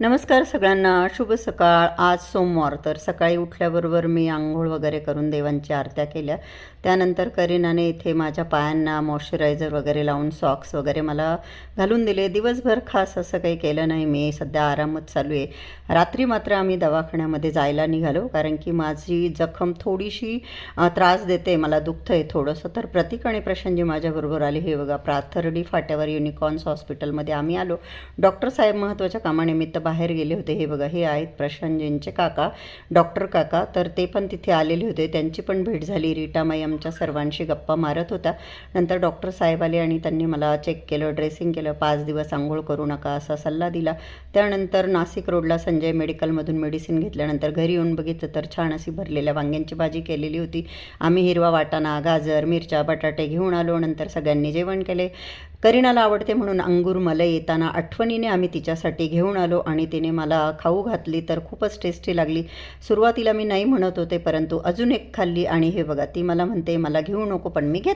नमस्कार सगळ्यांना शुभ सकाळ. आज सोमवार तर सकाळी उठल्याबरोबर मी आंघोळ वगैरे करून देवांची आरत्या केल्या. त्यानंतर करीनाने इथे माझ्या पायांना मॉइश्चरायझर वगैरे लावून सॉक्स वगैरे मला घालून दिले. दिवसभर खास असं काही केलं नाही. मी सध्या आरामच चालू आहे. रात्री मात्र आम्ही दवाखान्यामध्ये जायला निघालो कारण की माझी जखम थोडीशी त्रास देते मला दुखतं आहे थोडंसं. तर प्रतीक आणि प्रशांतजी माझ्याबरोबर आले. हे बघा प्राथर्डी फाट्यावर युनिकॉर्न्स हॉस्पिटलमध्ये आम्ही आलो. डॉक्टर साहेब महत्त्वाच्या कामानिमित्त बाहेर गेले होते. हे बघा हे आहेत प्रशांतजींचे काका डॉक्टर काका. तर ते पण तिथे आलेले होते. त्यांची पण भेट झाली. रीटामाई आमच्या सर्वांशी गप्पा मारत होता नंतर डॉक्टर साहेब आले आणि त्यांनी मला चेक केलं ड्रेसिंग केलं. पाच दिवस आंघोळ करू नका असा सल्ला दिला. त्यानंतर नाशिक रोडला संजय मेडिकलमधून मेडिसिन घेतल्यानंतर घरी येऊन बघितलं तर छान अशी भरलेल्या वांग्यांची भाजी केलेली होती. आम्ही हिरवा वाटाणा गाजर मिरच्या बटाटे घेऊन आलो. नंतर सगळ्यांनी जेवण केले. करीनाला आवडते म्हणून अंगूर मलाई येताना आठवणीने आम्ही तिच्यासाठी घेऊन आलो आणि तिने मला खाऊ घातली तर खूपच टेस्टी लागली. सुरुवातीला मी नाही म्हणत होते परंतु अजून एक खाल्ली आणि हे बघा ती मला म्हणते मला घेऊ नको पण मी घेत.